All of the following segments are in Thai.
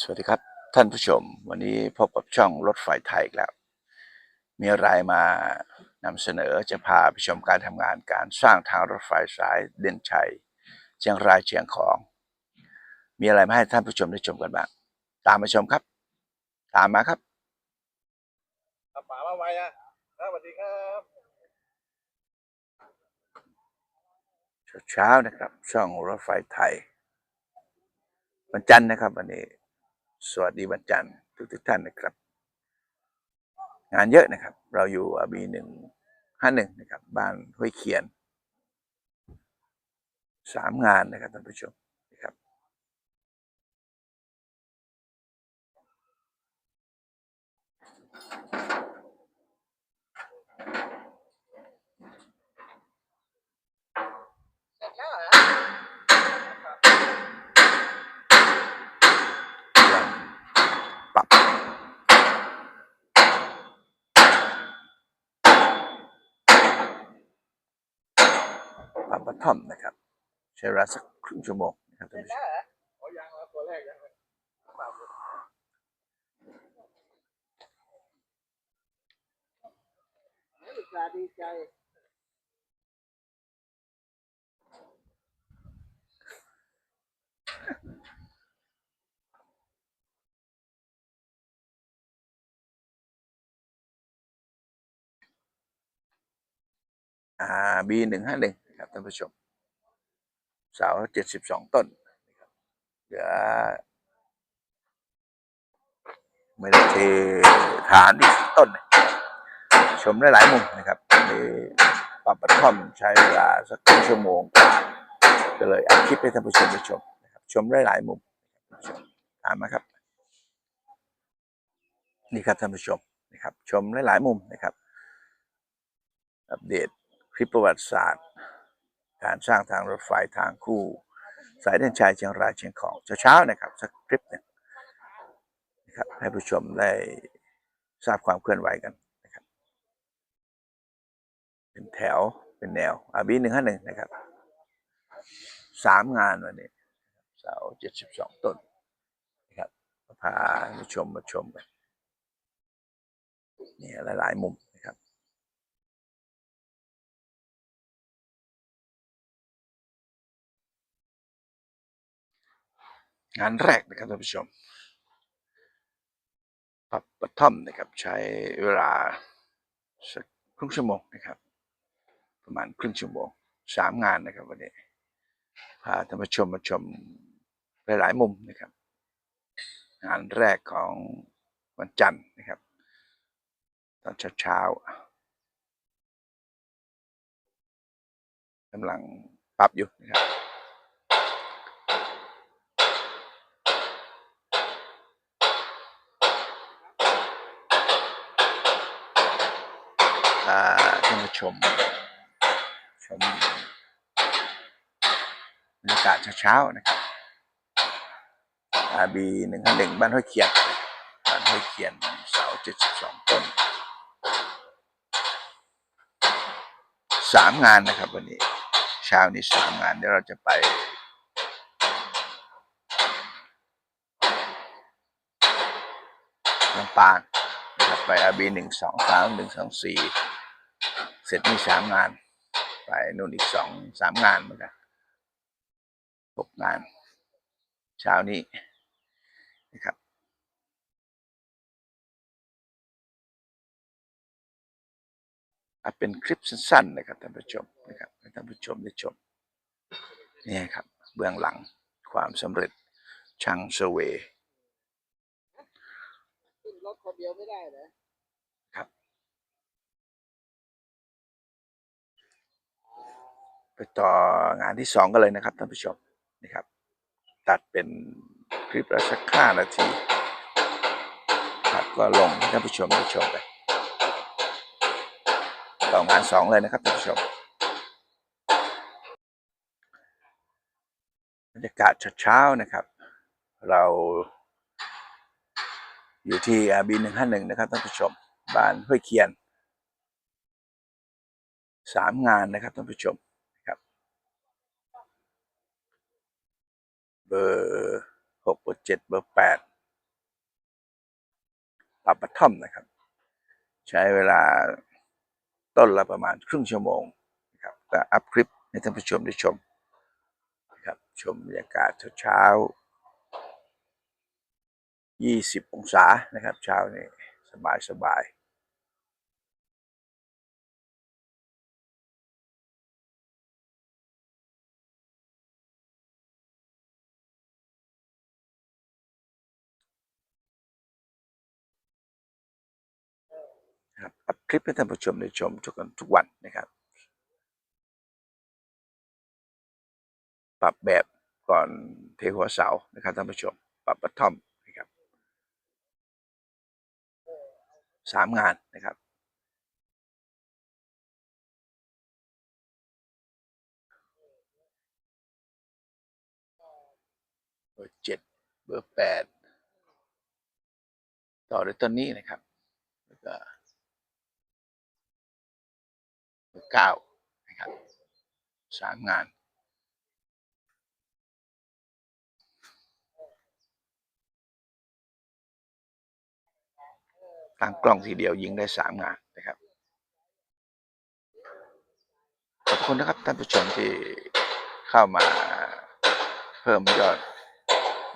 สวัสดีครับท่านผู้ชม วันนี้พบกับช่องรถไฟไทยอีกแล้ว มีอะไรมานำเสนอจะพาไปชมการทำงานการสร้างทางรถไฟสายเด่นชัย เชียงรายเชียงของ มีอะไรมาให้ท่านผู้ชมได้ชมกันบ้างตามมาชมครับ ตามมาครับครับป๋ามาไวอะครับสวัสดีครับเช้าๆนะครับ ช่องรถไฟไทยวันจันทร์นะครับวันนี้ สวัสดีวันจันทร์ทุกทุกท่านนะครับ งานเยอะนะครับ เราอยู่บีหนึ่งห้าหนึ่งนะครับ บ้านห้วยเขียนสามงานนะครับท่านผู้ชมนะครับ เสร็จแล้วเหรอ ปรับปรั บัตทอมนะครับ ใช้เวลาสักครึ่งชั่วโมงนะครับท่านผู้ชมเหรอโอ้ยังครับตัวเลยปรับอยู่อุตส่าห์ดีใจอ่าบีหนึ่งห้าหนึ่ง นะครับท่านผู้ชมเสาเจ็ดสิบสองต้นนะครับเหลือไม่ได้เทฐานอีกต้นนะชมได้หลายมุมนะครับนี่ปรับบัตทอมใช้เวลาสักชั่วโมงกว่าก็เลยอัดคลิปให้ท่านผู้ชมได้ชมนะครับชมได้หลายมุมนะครับท่านผู้ชมตามมาครับ นี่ครับท่านผู้ชมนะครับ ชมได้หลายมุมนะครับ อัปเดตคลิปประวัติศาสตร์ การสร้างทางรถไฟทางคู่ สายเดินชายเชียงรายเชียงของเช้าๆนะครับสักคลิปหนึ่งนะครับให้ผู้ชมได้ทราบความเคลื่อนไหวกันนะครับเป็นแถวเป็นแนวอาบีหนึ่งห้าหนึ่งนะครับสามงานวันนี้เสาเจ็ดสิบสองต้นนะครับพาผู้ชมมาชมกันเนี่ยหลาย ๆ มุม งานแรกนะครับท่านผู้ชมปรับบัตทอมนะครับใช้เวลาสักครึ่งชั่วโมงนะครับ ประมาณครึ่งชั่วโมงสามงานนะครับวันนี้พาท่านผู้ชมมาชมหลายๆมุมนะครับ งานแรกของวันจันทร์นะครับ ตอนเช้าๆกำลังปรับอยู่นะครับ พาท่านผู้ชม ชมบรรยากาศเช้าๆนะครับอาบีหนึ่งห้าหนึ่งบ้านห้วยเขียนบ้านห้วยเขียนเสาเจ็ดสิบสองต้นสามงานนะครับ วันนี้เช้านี้สามงานเดี๋ยวเราจะไปลำปาง นะครับไปอาบีหนึ่งสองสามหนึ่งสองสี่เสร็จมีสามงาน ไปนู่นอีกสองสามงานเหมือนกันหกงาน เช้านี้นะครับอะเป็นคลิปสั้นๆนะครับท่านผู้ชมนะครับท่านผู้ชมได้ชมนี่ครับ เบื้องหลังความสำเร็จช่างเซเวย์ เดียวไม่ได้เหรอไปต่องานที่สองกันเลยนะครับท่านผู้ชมนะครับ ตัดเป็นคลิปละสักห้านาทีครับก็ลงให้ท่านผู้ชมได้ชมไปต่องานสองเลยนะครับท่านผู้ชมบรรยากาศเช้าๆนะครับ เรา อยู่ที่บีหนึ่งห้าหนึ่งนะครับท่านผู้ชมบ้านห้วยเคียนสามงานนะครับท่านผู้ชมเบอร์หกเบอร์เจ็ดเบอร์แปดปรับบัตทอมนะครับ ใช้เวลาต้นละประมาณครึ่งชั่วโมงนะครับก็อัพคลิปให้ท่านผู้ชมได้ชมนะครับชมบรรยากาศเช้า ๆ20องศานะครับเช้านี้สบายสบายครับอัพคลิปให้ท่านผู้ชมได้ชมทุกวันทุกวันนะครับ ปรับแบบก่อนเทหัวเสานะครับท่านผู้ชม ปรับบัตทอม สามงานนะครับเบอร์เจ็ดเบอร์แปดต่อด้วยต้นนี้นะครับ แล้วก็เบอร์เก้านะครับสามงาน ตั้งกล้องทีเดียวยิงได้สามงานนะครับ ขอบคุณนะครับท่านผู้ชมที่เข้ามาเพิ่มยอด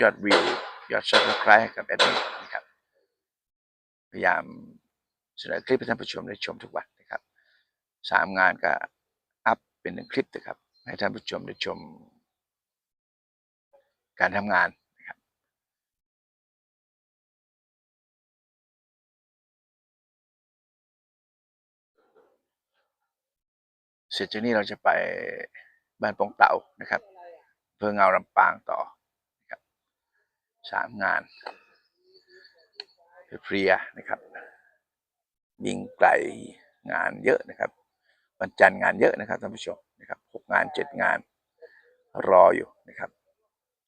ยอดวิวยอดซับสไครต์กับแอดมินนะครับ พยายามเสนอคลิปให้ท่านผู้ชมได้ชมทุกวันนะครับสามงานก็อัพเป็นหนึ่งคลิปนะครับ ให้ท่านผู้ชมได้ชม การทำงาน เสร็จจากนี้เราจะไปบ้านปงเต่านะครับเพื่อเงาลำปางต่อนะครับสามงานเพลียนะครับยิงไกลงานเยอะนะครับวันจันทร์งานเยอะนะครับท่านผู้ชมนะครับหกงานเจ็ดงานรออยู่นะครับ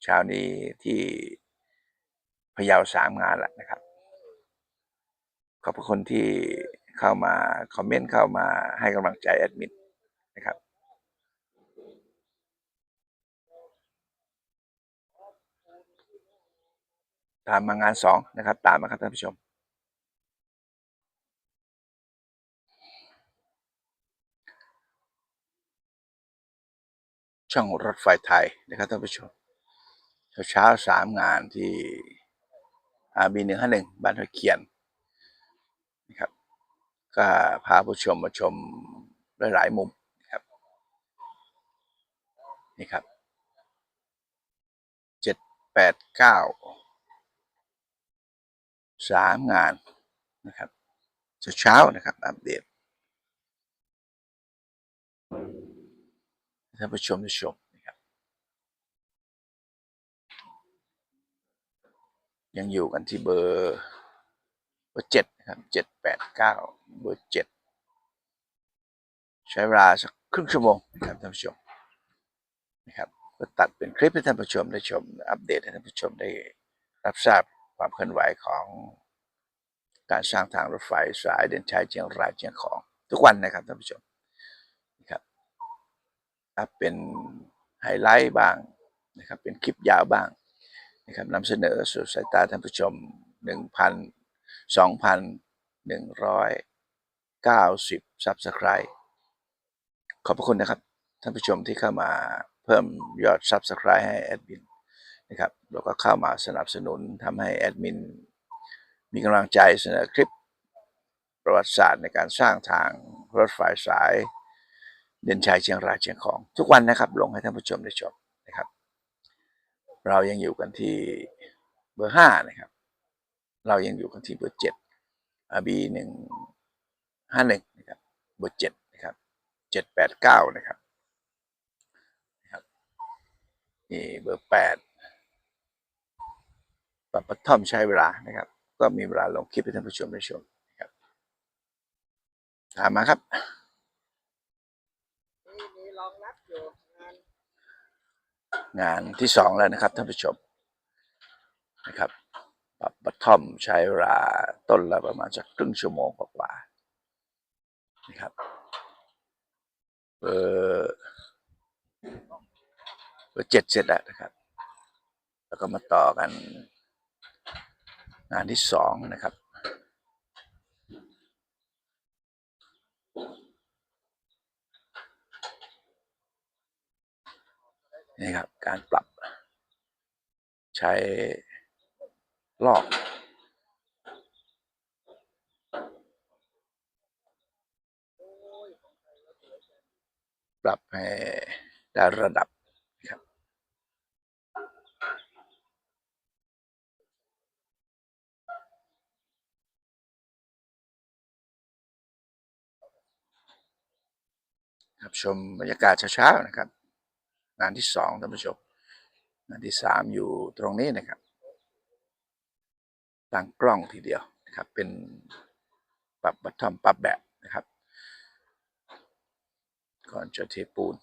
เช้านี้ที่พะเยาสามงานแล้วนะครับ ขอบคุณที่เข้ามา คอมเมนต์เข้ามาให้กำลังใจแอดมิน นะครับตามมางานสองนะครับ ตามมาครับท่านผู้ชม ช่องรถไฟไทยนะครับท่านผู้ชม เช้าสามงานที่อาบีหนึ่งห้าหนึ่งบ้านหัวเขียนนะครับ ก็พาผู้ชมมาชมหลายๆมุม นี่ครับเจ็ดแปดเก้าสามงานนะครับเช้าเช้านะครับ อัปเดตท่านผู้ชมได้ชมนะครับ ยังอยู่กันที่เบอร์เบอร์เจ็ดนะครับเจ็ดแปดเก้าเบอร์เจ็ดใช้เวลาสักครึ่งชั่วโมงนะครับท่านผู้ชม นะครับก็ตัดเป็นคลิปให้ท่านผู้ชมได้ชม อัปเดตให้ท่านผู้ชมได้รับทราบความเคลื่อนไหวของการสร้างทางรถไฟสายเดินชัยเชียงรายเชียงของทุกวันนะครับท่านผู้ชมนะครับอัพเป็นไฮไลท์บ้างนะครับเป็นคลิปยาวบ้างนะครับนำเสนอสู่สายตาท่านผู้ชม 1,000 2,190 Subscribe ขอบพระคุณนะครับท่านผู้ชมที่เข้ามา เพิ่มยอด Subscribe ให้แอดมินนะครับแล้วก็เข้ามาสนับสนุนทำให้แอดมินมีกำลังใจเสนอคลิปประวัติศาสตร์ในการสร้างทางรถไฟสาย เด่นชัยเชียงรายเชียงของ ทุกวันนะครับ ลงให้ท่านผู้ชมได้ชมนะครับ เรายังอยู่กันที่เบอร์ห้านะครับ เรายังอยู่กันที่เบอร์เจ็ดอบีหนึ่งห้าหนึ่งนะครับ เบอร์เจ็ดนะครับเจ็ดแปดเก้านะครับ นี่เบอร์แปดปรับปท่อมใช้เวลานะครับ ก็มีเวลาลงคลิปให้ท่านผู้ชมได้ชมนะครับตามมาครับนี่มีรองรับอยู่งานงานที่สองแล้วนะครับท่านผู้ชมนะครับปรับบัตทอมใช้เวลาต้นละประมาณสักครึ่งชั่วโมงกว่าๆนะครับเบอร์ เบอเจ็ดเสร็จแล้วนะครับ แล้วก็มาต่อกัน งานที่สองนะครับนี่ครับ การปรับใช้ลอก ปรับให้ได้ระดับ ครับชมบรรยากาศเช้าๆนะครับงานที่สองท่านผู้ชมงานที่สามอยู่ตรงนี้นะครับตั้งกล้องทีเดียวนะครับ เป็นปรับบัตทอมปรับแบบนะครับ ก่อนจะเทปูน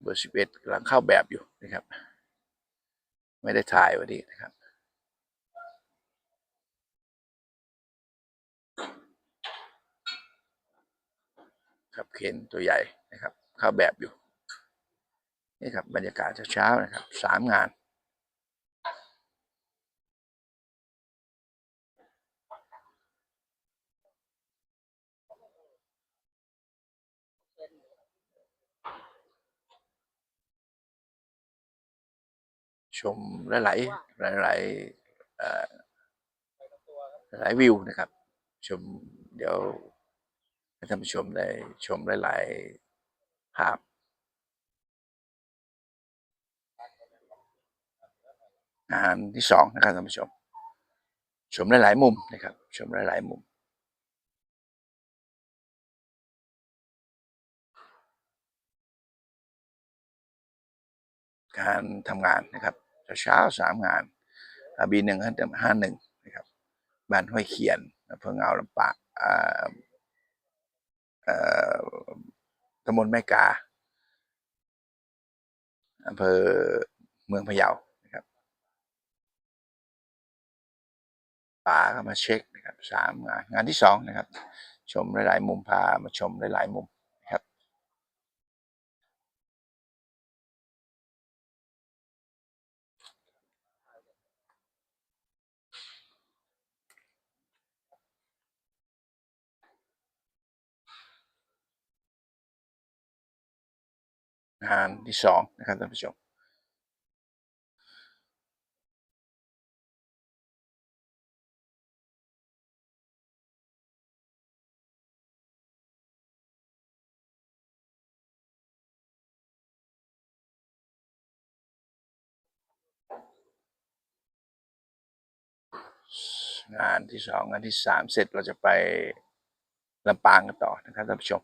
เบอร์สิบเอ็ดกำลังเข้าแบบอยู่นะครับ ไม่ได้ถ่ายวันนี้นะครับ ครับเคนตัวใหญ่นะครับเข้าแบบอยู่นี่ครับบรรยากาศเช้าๆนะครับสามงานชมหลายหลายๆเอ่อหลายวิวนะครับ ชมเดี๋ยว ให้ท่านผู้ชมได้ชมหลาย ๆ ภาพงานที่สองนะครับท่านผู้ชม ชมหลาย ๆ มุมนะครับ ชมหลาย ๆ มุมการทำงานนะครับเช้าสามงานบีหนึ่งห้าหนึ่งนะครับบ้านห้วยเขียนอำเภอเงาลำปางอ่า ตำบลแม่กาอำเภอเมืองพะเยานะครับป๋าก็มาเช็คนะครับสามงานงานที่สองนะครับ ชมหลาย ๆ มุมพามาชมหลาย ๆ มุม งานที่สองนะครับท่านผู้ชมงานที่สองงานที่สามเสร็จเราจะไปลำปางกันต่อนะครับท่านผู้ชม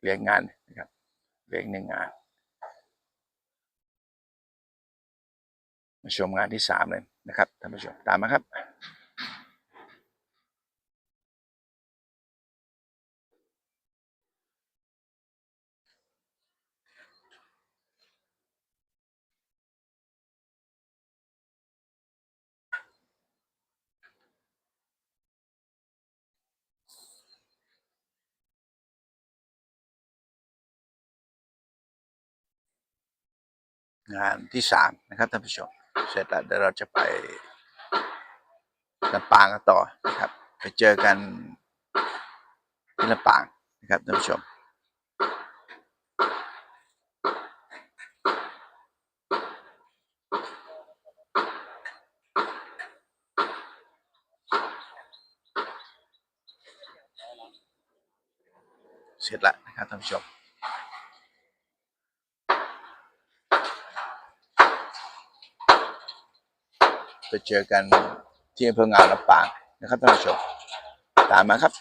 เรียงงานนะครับเรียงหนึ่งงาน มาชมงานที่สามเลยนะครับท่านผู้ชมตามมาครับ งานที่สามนะครับท่านผู้ชม เสร็จแล้วเดี๋ยวเราจะไปลำปางกันต่อนะครับ ไปเจอกันที่ลำปางนะครับท่านผู้ชมเสร็จแล้วนะครับท่านผู้ชม เจอกันที่อำเภองาวลำปางนะครับท่านผู้ชมตามมาครับ